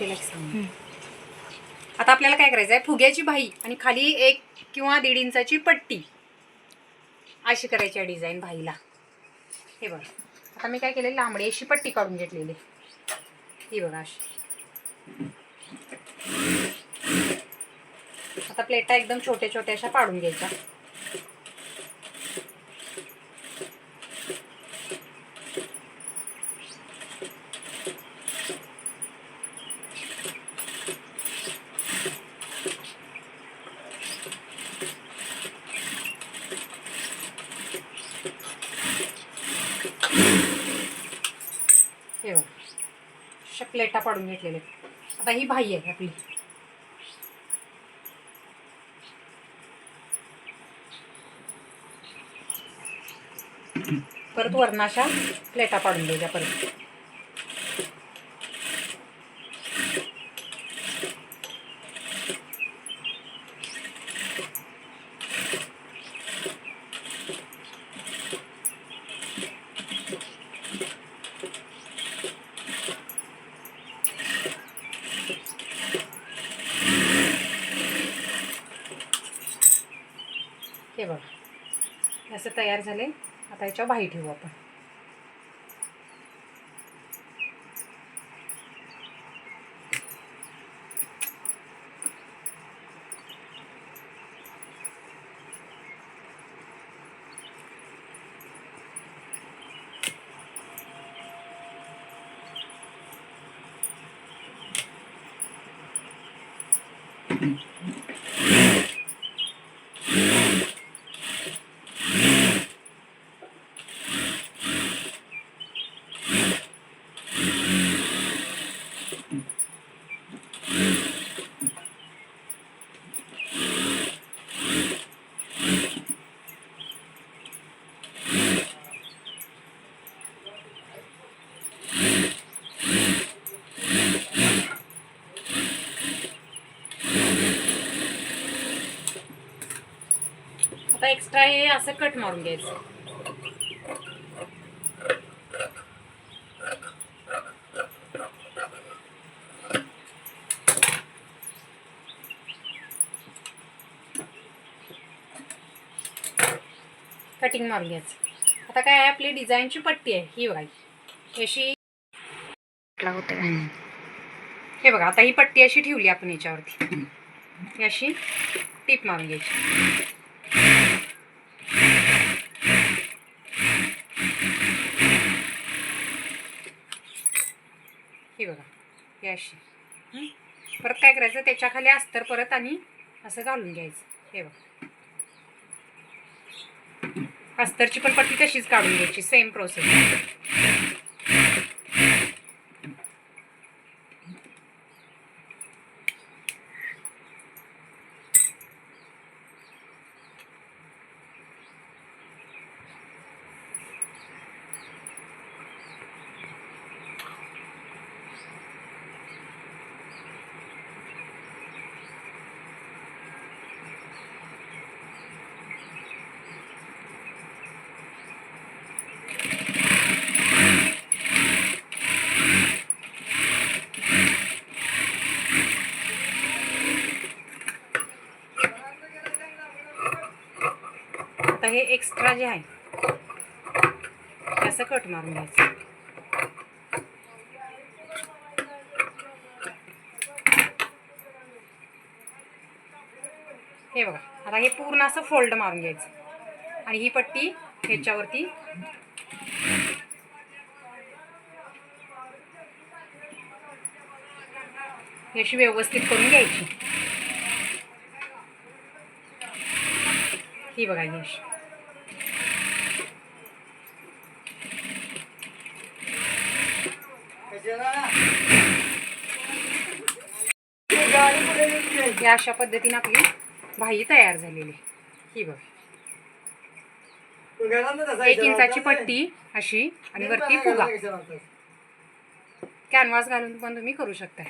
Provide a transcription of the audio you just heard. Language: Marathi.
केला की सांग. आता आपल्याला काय करायचं आहे फुग्याची बाही आणि खाली एक किंवा दीड इंचाची पट्टी अशी करायची आहे डिझाईन भाईला. हे बघ. आता मी काय केलेली? लांबडी अशी पट्टी काढून घेतलेली. ही बघा अशी. आता प्लेटा एकदम छोट्या छोट्या अशा पाडून घ्यायच्या हे बघा अशा प्लेटा पाडून घेतलेले आता ही भाई आहे आपली. परत वर्णाशा प्लेटा पाडून द्यायच्या परत. हे बघा. असं तयार झाले. आता याच्यावर बाही ठेवू आपण. आता एक्स्ट्रा हे असं कट मारून घ्यायचं. कटिंग मारून घ्यायचं. आता काय आहे आपली डिझाईनची पट्टी आहे ही बघा. अशी हे बघा आता ही पट्टी अशी ठेवली आपण याच्यावरती. अशी टीप मारून घ्यायची. ही बघा ही अशी? परत काय करायचं? त्याच्याखाली अस्तर परत आणि असं घालून घ्यायचं. हे बघा. अस्तरची पण पट्टी तशीच काढून घ्यायची सेम प्रोसेस हे एक्स्ट्रा जे आहे असं कट मारून घ्यायचं. हे बघा आता हे पूर्ण असं फोल्ड मारून घ्यायचं. आणि ही पट्टी ह्याच्यावरती अशी व्यवस्थित करून घ्यायची. ही बघा ही अशी या अशा पद्धतीने आपली भाई तयार झालेली. ही बघ. एक इंचाची पट्टी अशी आणि वरती फुगा. कॅनव्हास घालून पण तुम्ही करू शकता